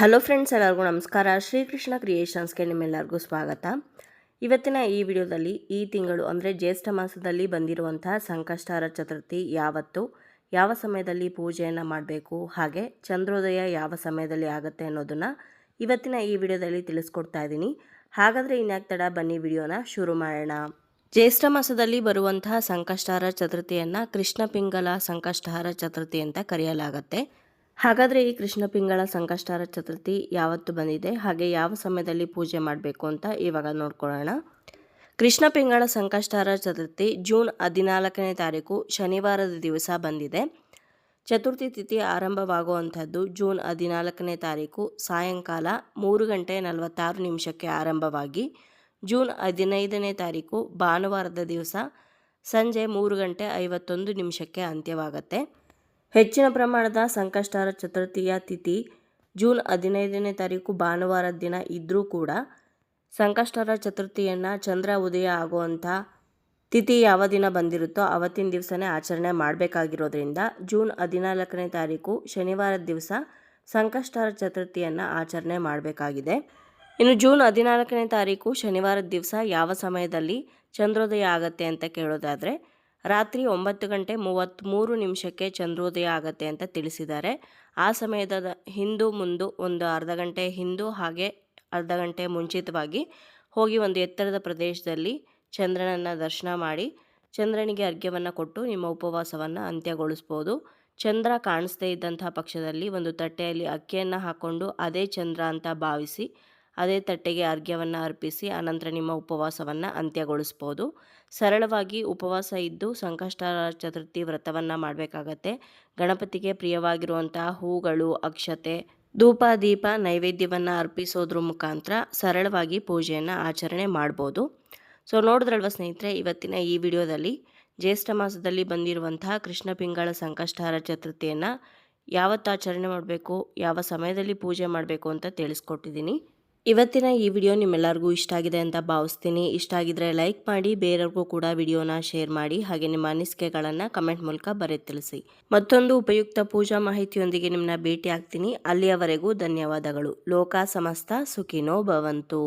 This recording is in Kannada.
ಹಲೋ ಫ್ರೆಂಡ್ಸ್, ಎಲ್ಲರಿಗೂ ನಮಸ್ಕಾರ. ಶ್ರೀಕೃಷ್ಣ ಕ್ರಿಯೇಷನ್ಸ್ಗೆ ನಿಮ್ಮೆಲ್ಲರಿಗೂ ಸ್ವಾಗತ. ಇವತ್ತಿನ ಈ ವಿಡಿಯೋದಲ್ಲಿ ಈ ತಿಂಗಳು ಅಂದರೆ ಜ್ಯೇಷ್ಠ ಮಾಸದಲ್ಲಿ ಬಂದಿರುವಂತಹ ಸಂಕಷ್ಟಾರ ಚತುರ್ಥಿ ಯಾವತ್ತು, ಯಾವ ಸಮಯದಲ್ಲಿ ಪೂಜೆಯನ್ನು ಮಾಡಬೇಕು, ಹಾಗೆ ಚಂದ್ರೋದಯ ಯಾವ ಸಮಯದಲ್ಲಿ ಆಗುತ್ತೆ ಅನ್ನೋದನ್ನು ಇವತ್ತಿನ ಈ ವಿಡಿಯೋದಲ್ಲಿ ತಿಳಿಸ್ಕೊಡ್ತಾ ಇದ್ದೀನಿ. ಹಾಗಾದರೆ ಇನ್ಯಾಕ್ತಡ ಬನ್ನಿ ವಿಡಿಯೋನ ಶುರು ಮಾಡೋಣ. ಜ್ಯೇಷ್ಠ ಮಾಸದಲ್ಲಿ ಬರುವಂತಹ ಸಂಕಷ್ಟಾರ ಚತುರ್ಥಿಯನ್ನು ಕೃಷ್ಣ ಪಿಂಗಲ ಸಂಕಷ್ಟಹರ ಚತುರ್ಥಿ ಅಂತ ಕರೆಯಲಾಗುತ್ತೆ. ಹಾಗಾದರೆ ಈ ಕೃಷ್ಣ ಪಿಂಗಳ ಸಂಕಷ್ಟಾರ ಚತುರ್ಥಿ ಯಾವತ್ತು ಬಂದಿದೆ? ಹಾಗೆ ಯಾವ ಸಮಯದಲ್ಲಿ ಪೂಜೆ ಮಾಡಬೇಕು ಅಂತ ಇವಾಗ ನೋಡ್ಕೊಳ್ಳೋಣ. ಕೃಷ್ಣ ಪಿಂಗಳ ಸಂಕಷ್ಟಾರ ಚತುರ್ಥಿ ಜೂನ್ ಹದಿನಾಲ್ಕನೇ ತಾರೀಕು ಶನಿವಾರದ ದಿವಸ ಬಂದಿದೆ. ಚತುರ್ಥಿ ತಿಥಿ ಆರಂಭವಾಗುವಂಥದ್ದು ಜೂನ್ ಹದಿನಾಲ್ಕನೇ ತಾರೀಕು ಸಾಯಂಕಾಲ ಮೂರು ಗಂಟೆ ನಲವತ್ತಾರು ನಿಮಿಷಕ್ಕೆ ಆರಂಭವಾಗಿ. ಜೂನ್ ಹದಿನೈದನೇ ತಾರೀಕು ಭಾನುವಾರದ ದಿವಸ ಸಂಜೆ ಮೂರು ಗಂಟೆ ಐವತ್ತೊಂದು ನಿಮಿಷಕ್ಕೆ ಅಂತ್ಯವಾಗುತ್ತೆ. ಹೆಚ್ಚಿನ ಪ್ರಮಾಣದ ಸಂಕಷ್ಟರ ಚತುರ್ಥಿಯ ತಿಥಿ ಜೂನ್ ಹದಿನೈದನೇ ತಾರೀಕು ಭಾನುವಾರ ದಿನ ಇದ್ದರೂ ಕೂಡ ಸಂಕಷ್ಟರ ಚತುರ್ಥಿಯನ್ನು ಚಂದ್ರ ಉದಯ ಆಗುವಂಥ ತಿಥಿ ಯಾವ ದಿನ ಬಂದಿರುತ್ತೋ ಅವತ್ತಿನ ದಿವಸನೇ ಆಚರಣೆ ಮಾಡಬೇಕಾಗಿರೋದ್ರಿಂದ ಜೂನ್ ಹದಿನಾಲ್ಕನೇ ತಾರೀಕು ಶನಿವಾರದ ದಿವಸ ಸಂಕಷ್ಟರ ಚತುರ್ಥಿಯನ್ನು ಆಚರಣೆ ಮಾಡಬೇಕಾಗಿದೆ. ಇನ್ನು ಜೂನ್ ಹದಿನಾಲ್ಕನೇ ತಾರೀಕು ಶನಿವಾರದ ದಿವಸ ಯಾವ ಸಮಯದಲ್ಲಿ ಚಂದ್ರೋದಯ ಆಗತ್ತೆ ಅಂತ ಕೇಳೋದಾದರೆ ರಾತ್ರಿ ಒಂಬತ್ತು ಗಂಟೆ ಮೂವತ್ತ್ಮೂರು ನಿಮಿಷಕ್ಕೆ ಚಂದ್ರೋದಯ ಆಗತ್ತೆ ಅಂತ ತಿಳಿಸಿದ್ದಾರೆ. ಆ ಸಮಯದ ಹಿಂದೂ ಮುಂದು ಒಂದು ಅರ್ಧ ಗಂಟೆ ಹಿಂದೂ ಹಾಗೆ ಅರ್ಧ ಗಂಟೆ ಮುಂಚಿತವಾಗಿ ಹೋಗಿ ಒಂದು ಎತ್ತರದ ಪ್ರದೇಶದಲ್ಲಿ ಚಂದ್ರನನ್ನು ದರ್ಶನ ಮಾಡಿ ಚಂದ್ರನಿಗೆ ಅರ್ಘ್ಯವನ್ನು ಕೊಟ್ಟು ನಿಮ್ಮ ಉಪವಾಸವನ್ನು ಅಂತ್ಯಗೊಳಿಸ್ಬೋದು. ಚಂದ್ರ ಕಾಣಿಸ್ತೇ ಇದ್ದಂಥ ಪಕ್ಷದಲ್ಲಿ ಒಂದು ತಟ್ಟೆಯಲ್ಲಿ ಅಕ್ಕಿಯನ್ನು ಹಾಕ್ಕೊಂಡು ಅದೇ ಚಂದ್ರ ಅಂತ ಭಾವಿಸಿ ಅದೇ ತಟ್ಟೆಗೆ ಅರ್ಘ್ಯವನ್ನು ಅರ್ಪಿಸಿ, ಆನಂತರ ನಿಮ್ಮ ಉಪವಾಸವನ್ನು ಅಂತ್ಯಗೊಳಿಸ್ಬೋದು. ಸರಳವಾಗಿ ಉಪವಾಸ ಇದ್ದು ಸಂಕಷ್ಟ ಚತುರ್ಥಿ ವ್ರತವನ್ನು ಮಾಡಬೇಕಾಗತ್ತೆ. ಗಣಪತಿಗೆ ಪ್ರಿಯವಾಗಿರುವಂತಹ ಹೂಗಳು, ಅಕ್ಷತೆ, ಧೂಪ, ದೀಪ ನೈವೇದ್ಯವನ್ನು ಅರ್ಪಿಸೋದ್ರ ಮುಖಾಂತರ ಸರಳವಾಗಿ ಪೂಜೆಯನ್ನು ಆಚರಣೆ ಮಾಡ್ಬೋದು. ಸೊ, ನೋಡಿದ್ರಲ್ವ ಸ್ನೇಹಿತರೆ, ಇವತ್ತಿನ ಈ ವಿಡಿಯೋದಲ್ಲಿ ಜ್ಯೇಷ್ಠ ಮಾಸದಲ್ಲಿ ಬಂದಿರುವಂತಹ ಕೃಷ್ಣ ಪಿಂಗಳ ಸಂಕಷ್ಟಹಾರ ಚತುರ್ಥಿಯನ್ನು ಯಾವತ್ತು ಆಚರಣೆ ಮಾಡಬೇಕು, ಯಾವ ಸಮಯದಲ್ಲಿ ಪೂಜೆ ಮಾಡಬೇಕು ಅಂತ ತಿಳಿಸ್ಕೊಟ್ಟಿದ್ದೀನಿ. ಇವತ್ತಿನ ಈ ವಿಡಿಯೋ ನಿಮ್ಮೆಲ್ಲರಿಗೂ ಇಷ್ಟ ಆಗಿದೆ ಅಂತ ಭಾವಿಸ್ತೀನಿ. ಇಷ್ಟ ಆಗಿದ್ರೆ ಲೈಕ್ ಮಾಡಿ, ಬೇರೆಯವ್ರಿಗೂ ಕೂಡ ವಿಡಿಯೋನ ಶೇರ್ ಮಾಡಿ, ಹಾಗೆ ನಿಮ್ಮ ಅನಿಸಿಕೆಗಳನ್ನು ಕಮೆಂಟ್ ಮೂಲಕ ಬರೆದು ತಿಳಿಸಿ. ಮತ್ತೊಂದು ಉಪಯುಕ್ತ ಪೂಜಾ ಮಾಹಿತಿಯೊಂದಿಗೆ ನಿಮ್ಮನ್ನ ಭೇಟಿ ಆಗ್ತೀನಿ ಅಲ್ಲಿಯವರೆಗೂ ಧನ್ಯವಾದಗಳು. ಲೋಕ ಸಮಸ್ತ ಸುಖಿನೋ ಭವಂತು.